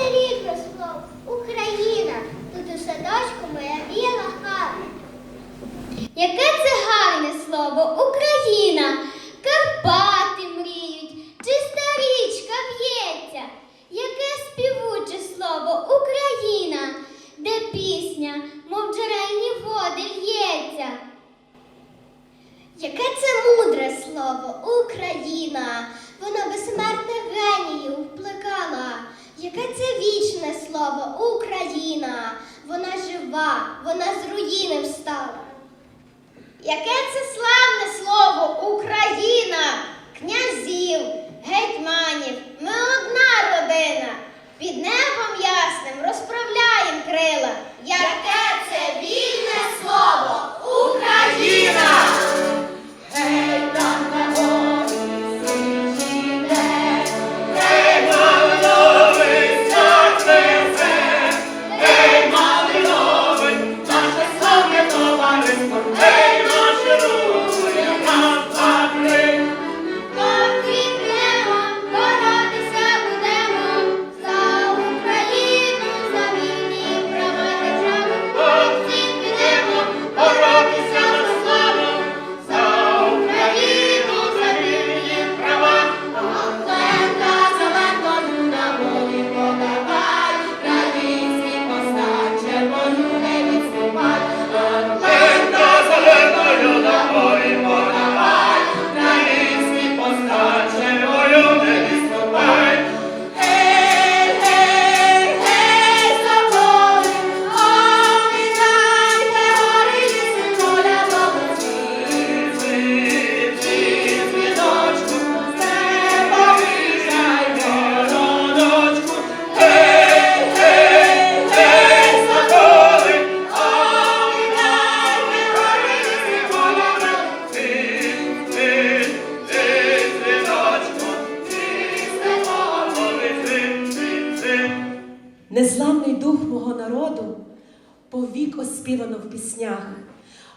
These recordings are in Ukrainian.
це рідне слово, Україна, тут у садочку моя біла хата. Яке це гарне слово, Україна, Карпати мріють, чиста річка б'ється, яке співуче слово? Україна, де пісня, мов джерельні води л'ється. Яке це мудре слово? Україна, воно безсмертне вічне слово Україна. Вона жива, вона з руїни встала. Яке це славне слово Україна! незламний дух мого народу повік оспівано в піснях,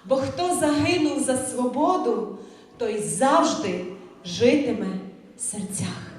бо хто загинув за свободу, той завжди житиме в серцях.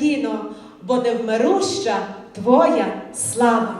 надійно, бо невмируща Твоя слава.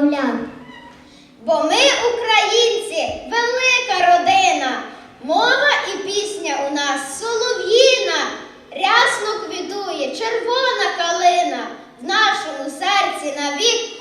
немовлят. Бо ми, українці, велика родина, мова і пісня у нас солов'їна, рясно квітує червона калина в нашому серці навік.